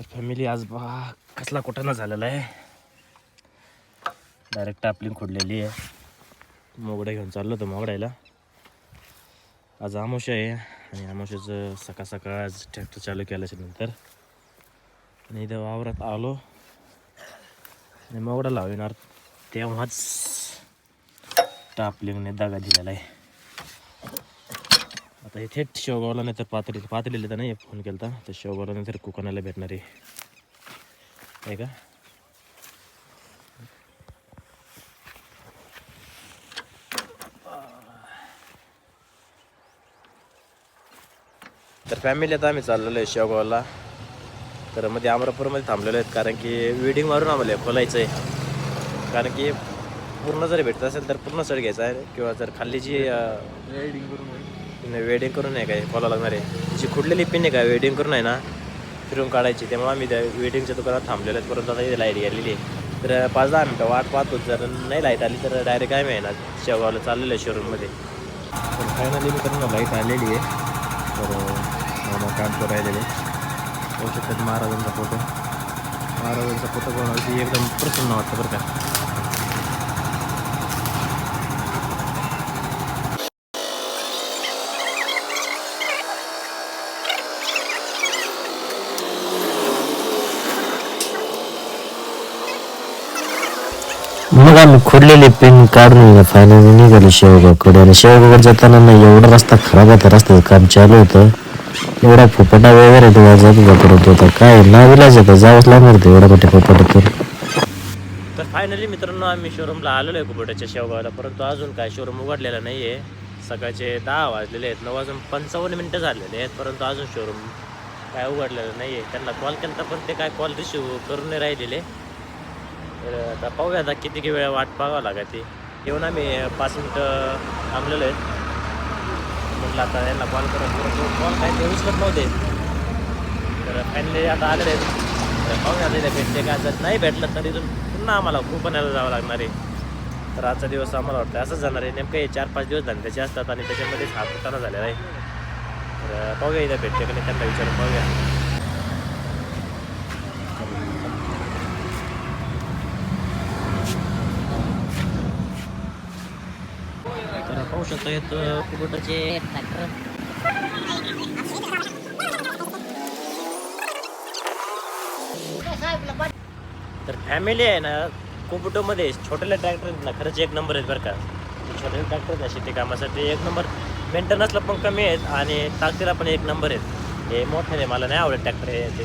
तर फॅमिली आज बा कसला कुठं झालेला आहे. डायरेक्ट टापलिंग खोडलेली आहे. मोगड्या घेऊन चाललो होतो मोगड्याला. आज आमोशा आहे आणि आमोशाचं सकाळ सकाळ आज ट्रॅक्टर चालू केल्याच्यानंतर. आणि इथं वावरात आलो. आणि मोगडा लावणार तेव्हाच टापलिंगने दगा दिलेला आहे. आता हे थेट शेवगावला नाही तर पातळी पातळीला तर नाही फोन केला होता तर शेवगावला नाही तर कोकणाला भेटणार. आहे आहे का? तर फॅमिली आता आम्ही चाललेलो आहे शेवगावला. तर मध्ये अमरापूरमध्ये थांबलेलो आहेत कारण की वेडिंग मारून आम्हाला खोलायचं आहे कारण की पूर्ण जर भेटत असेल तर पूर्ण सड घ्यायचा आहे किंवा जर खाल्ली जी वेडिंग करून आहे काय? कॉला लागणार आहे. जी खुडलेली पिन आहे का? वेडिंग करून आहे ना फिरून काढायची. त्यामुळे आम्ही त्या वेडिंगच्या दुकानात थांबलेलो आहेत परंतु आता लाइट गेलेली आहे. तर पाच दहा मिनटं वाट पाहतो जर नाही लाइट आली तर डायरेक्ट काय मिळणार शेवगावला चाललेलं आहे शोरूममध्ये तर फायनली मित्रांनो लाइट आलेली आहे. तर मामा काम करू राहिलेले. पाहू शकतात महाराजांचा फोटो महाराजांचा फोटो बनवण्याची एकदम प्रसन्न वाटतं बरं का. मग आम्ही खोडलेले पिन काढून फायनली निघालो शेवगावकडे आणि शेवगावकडे जाताना ना एवढा रस्ता खराब होता रस्त्याचं काम चालू होतं. एवढा फुपटा वगैरे डोळा जात होता होता. काय नाविलाच होता जावंच लागणार होतं एवढा मोठ्या फुपटातून तर फायनली मित्रांनो आम्ही शोरूमला आलेलो आहे कुबोट्याच्या शेवगावला. परंतु अजून काय शोरूम उघडलेला नाही आहे सकाळचे दहा वाजलेले आहेत नऊ वाजून पंचावन्न मिनटं झालेले आहेत परंतु अजून शोरूम काय उघडलेलं नाही आहे त्यांना कॉल केला पण ते काय कॉल रिसिव्ह करून नाही राहिलेले. तर आता पाहूया आता किती वेळ वाट पाहावं लागा ती येऊन आम्ही पाच मिनटं थांबलेलो आहेत. म्हटलं आता यांना कॉल करत कॉल काय ते उचलत नव्हते. तर फायनली आता आलेले आहेत. तर पाहूया आता इथे भेटते का? जर नाही भेटलं तर इथून पुन्हा आम्हाला कुपनाला जावं लागणार आहे. तर आजचा दिवस आम्हाला वाटतं असंच जाणार आहे. नेमकं हे चार पाच दिवस धंद्याचे असतात आणि त्याच्यामध्येच हा कुटाणा झालेला आहे. तर पाहूया इथं भेटते का नाही त्यांना विचारून पाहूया तर पाहू शकता येत कुबोटाचे तर फॅमिली आहे ना कुबुटोमध्ये छोटेले ट्रॅक्टर आहेत ना खरंच एक नंबर आहेत बरं का. छोटे ट्रॅक्टर आहेत ना शेती कामासाठी एक नंबर मेंटेनन्सला पण कमी आहेत आणि ताकदीला पण एक नंबर आहेत. हे मोठे मला नाही आवडत ट्रॅक्टर हे ते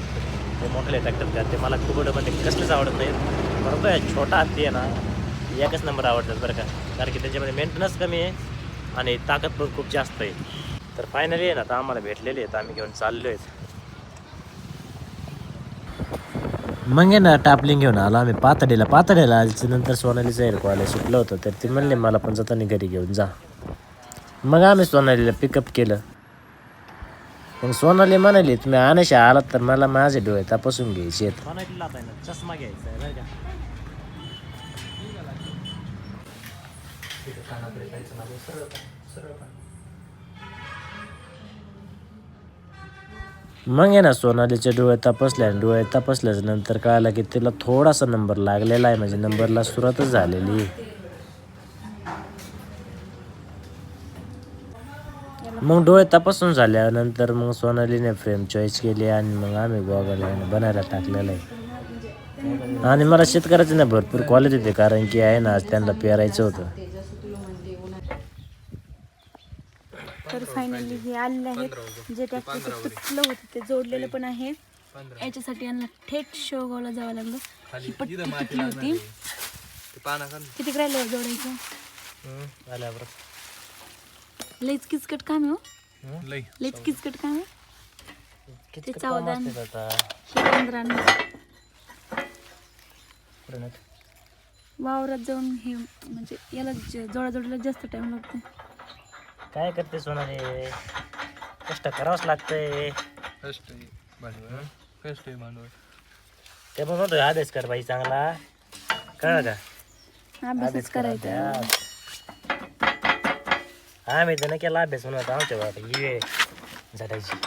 ते मोठे ट्रॅक्टर आहेत ते मला कुबुटोमध्ये कसलेच आवडत नाहीत परंतु छोटा हत्ती आहे ना एकच नंबर आवडतात बरं का. कारण की त्याच्यामध्ये मेंटेनन्स कमी आहे आणि ताकद पण खूप जास्त आहे. तर फायनली आहे ना आता आम्हाला भेटलेले आहेत आम्ही घेऊन चाललो आहेत मग आहे ना टापलिंग घेऊन आलो आम्ही पातळीला. पातळीला नंतर सोनालीचं एअर कॉलेज सुटलं होतं तर ती म्हणले मला पण जाताना घरी घेऊन जा. मग आम्ही सोनालीला पिकअप केलं. मग सोनाली म्हणाली तुम्ही आणायचे आलात तर मला माझे डोळे तपासून घ्यायचे आहेत. म्हणायला आता आहे ना चष्मा घ्यायचा आहे बरं का मग आहे ना सोनालीचे डोळे तपासले आणि डोळे तपासल्याच्या नंतर कळालं की तिला थोडासा नंबर लागलेला आहे म्हणजे नंबरला सुरुवातच झालेली. आहे. मग डोळे तपासून झाल्यानंतर मग सोनालीने फ्रेम चॉईस केली आणि मग आम्ही गॉगल बनायला टाकलेलं आहे. आणि मला शेतकऱ्याचे ना भरपूर क्वालिटी होते कारण की आहे ना आज त्यांना पेरायचं होतं. तर फायनली हे आलेले आहेत जे ट्रॅक्टरचं तुटलं होतं ते जोडलेलं पण आहे. याच्यासाठी यांना थेट शेवगावला जावं लागलं. ही पट्टी तुटली होती. किती राहिलं हो जोडायचं? लईच किचकट काम हो. लईच किचकट काम आहे. ते चौदा. हे पंधरा आणि वावरात जाऊन हे म्हणजे याला ज- जोडाजोडीला जास्त टाइम लागतो. काय करते सोनाली? कष्ट करावंच लागतंय. कष्ट आहे भांडवल कष्ट आहे भांडवल. ते पण म्हणतोय अभ्यास कर बाई चांगला. कळलं का? अभ्यासच करायचा. आम्ही तर नाही केला अभ्यास म्हणून आमच्या बाबा ही वेळ झाडायची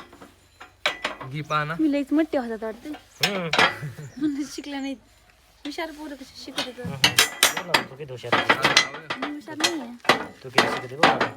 घी पाना. मी लईच मोठे होतात वाटते. शिकल्या नाहीत. हुशार पोरं कशी शिकत होतं बोल ना, तू किती हुशार आहे? मी हुशार नाही आहे तू किती शिकते बोल ना.